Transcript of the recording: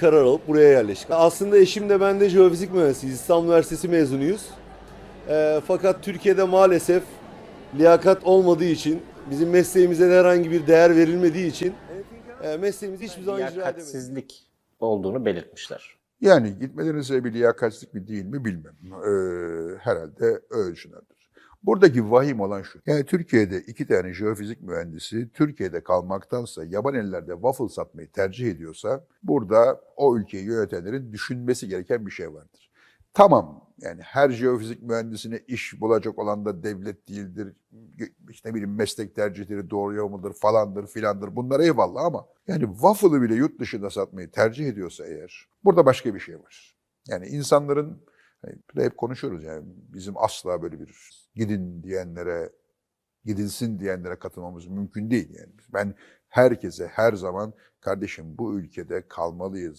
karar alıp buraya yerleştik. Aslında eşim de ben de jeofizik mühendisiyiz. İstanbul Üniversitesi mezunuyuz. Ee, fakat Türkiye'de maalesef liyakat olmadığı için, bizim mesleğimize de herhangi bir değer verilmediği için e, mesleğimizi hiçbir zaman icra edemedik. Liyakatsizlik olduğunu belirtmişler. Yani gitmelerinin sebebi liyakatsizlik mi değil mi bilmem. Ee, herhalde öyle düşünendir. Buradaki vahim olan şu. Yani Türkiye'de iki tane jeofizik mühendisi Türkiye'de kalmaktansa yaban ellerde waffle satmayı tercih ediyorsa burada o ülkeyi yönetenlerin düşünmesi gereken bir şey vardır. Tamam yani her jeofizik mühendisine iş bulacak olan da devlet değildir. İşte ne bileyim meslek tercihleri doğru yol mudur falandır filandır bunlar eyvallah ama yani waffle'ı bile yurt dışında satmayı tercih ediyorsa eğer burada başka bir şey var. Yani insanların hani hep konuşuyoruz yani bizim asla böyle bir gidin diyenlere gidilsin diyenlere katılmamız mümkün değil yani. Ben herkese her zaman kardeşim bu ülkede kalmalıyız.